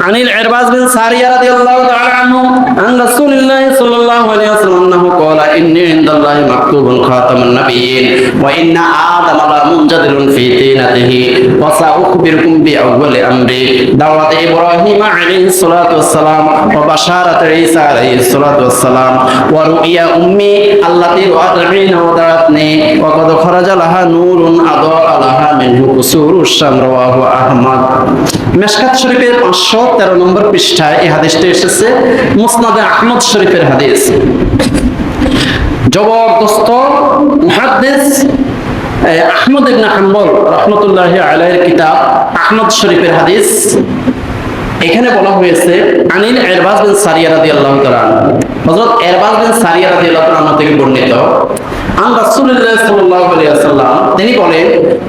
عن العرباز بن سارية رضي الله تعالى عنه عن رسول الله صلى الله عليه وسلم أنه قال إني عند الله مكتوب خاتم النبيين وإن آدم لمنجدر في دينته وسأخبركم بأول أمري دعوة إبراهيم عليه الصلاة والسلام وبشارة عيسى عليه الصلاة والسلام ورؤيا أمي التي أدعين ودعتني وقد خرج لها نور أضاء لها منه قصور الشمر وهو أحمد مشكات شريفের 500 তেরো নম্বর পৃষ্ঠায় এই হাদিসটা এসেছে, মুসনাদে আহমদ শরীফের হাদিস। জবরদস্ত মুহাদ্দিস আহমদ ইবনে হাম্বল রহমতুল্লাহ আলাইহির কিতাব, আহমদ শরীফের হাদিস। এখানে বলা হয়েছে, আনিল এরবাজ বিন সারিয়া রাদিয়াল্লাহু তাআলা হযরত এরবাজ বিন সারিয়া রাদিয়াল্লাহু তাআলা থেকে বর্ণিত, আন রাসূলুল্লাহ সাল্লাল্লাহু আলাইহি ওয়াসাল্লাম, তিনি বলেন,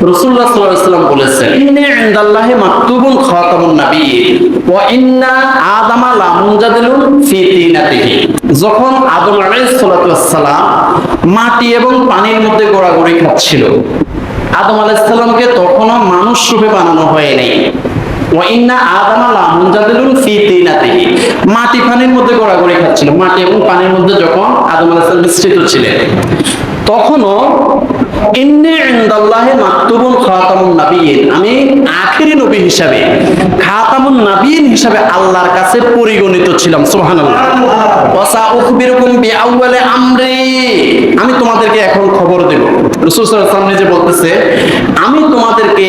রাসূলুল্লাহ সাল্লাল্লাহু আলাইহি ওয়াসাল্লাম বলেছেন, ইন্নী ইনদাল্লাহি মাকতুবুন খাতামুন ওয়া ইন্না যখন আদম আলাইহিস সালাতু ওয়াসসালাম মাটি এবং পানির মধ্যে গোড়াগড়ি খাচ্ছিল, আদম আলাইহিস সালামকে তখনও মানুষ রূপে বানানো হয়নি। মাটি পানির মধ্যে গড়াগড়ি খাচ্ছিল। মাটি এবং পানির মধ্যে যখন আদম আলাইহিস সালাম মিশ্রিত ছিলেন, তখনও আমি হিসাবে, খাতামুন নাবিয়িন হিসাবে আল্লাহর কাছে পরিগণিত ছিলাম, সুবহানাল্লাহ। ওয়াসা উখবিরুকুম বিআউয়ালি আমরি। আমি তোমাদেরকে এখন খবর দেব। রাসূল সাল্লাল্লাহু ওয়াসাল্লাম বলতেছে, আমি তোমাদেরকে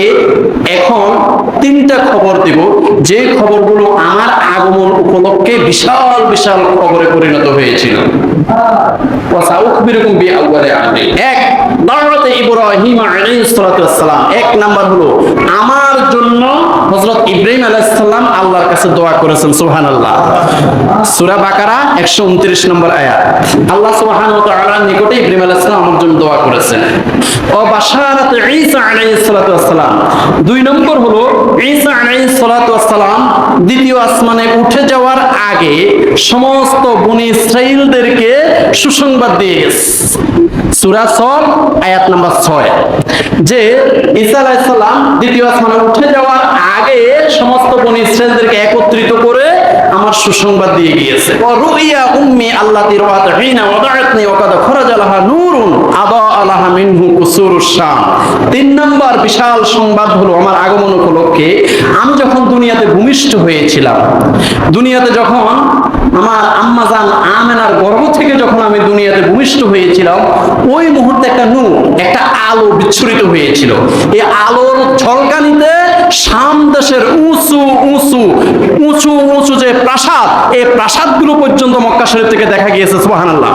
এখন তিনটা খবর দেব। যে খবরগুলো আমার আগমন উপলক্ষে বিশাল বিশাল খবরে পরিণত হয়েছিল। ওয়াসাউখবিরুকুম বিআউয়ালি আমরি। এক দাওয়াতে ইব্রাহিম এক নাম্বার হলো, আমার জন্য হযরত ইব্রাহিম আল্লাহর কাছে দোয়া করেছেন, সুবহানাল্লাহ। সূরা বাকারা 129 নম্বর আয়াত। আল্লাহ ওয়া নিকটে ইব্রাহিম আমার জন্য দোয়া করেছেন। ও বাশারাত ঈসা দুই নম্বর হলো, ঈসা আলাইহিস সালাতু ওয়াসসালাম দ্বিতীয় আসমানে উঠে যাওয়ার আগে সমস্ত বনি ইসরাইলদেরকে সুসংবাদ দিয়ে গেছে। সূরা সর আয়াত নাম্বার 6 যে ঈসা আলাইহিস সালাম দ্বিতীয় আসমানে উঠে যাওয়ার আগে সমস্ত বনি ইসরাইলদেরকে একত্রিত করে আমার সুসংবাদ দিয়ে গিয়েছে। ও রুইয়া উম্মি আল্লাতি রাআত হিনা ওয়াদাআতনি ওয়া কাদ খরাজা লাহা নূরুন আদা আলাহা মিনহু কুসুরুশ শাম। তিন নম্বর বিশাল সংবাদ হলো আমার আগমন উপলক্ষে আমি যখন দুনিয়াতে ভূমিষ্ঠ হয়েছিলাম, দুনিয়াতে যখন আমার আম্মাজান আমেনার গর্ভ থেকে যখন আমি দুনিয়াতে ভূমিষ্ঠ হয়েছিলাম, ওই মুহূর্তে একটা নূর, একটা আলো বিচ্ছুরিত হয়েছিল। এই আলোর ছলকানিতে শাম দেশের উঁচু উঁচু উঁচু উঁচু যে প্রাসাদ, এই প্রাসাদগুলো পর্যন্ত মক্কা শরীফ থেকে দেখা গিয়েছে, সুবহানাল্লাহ।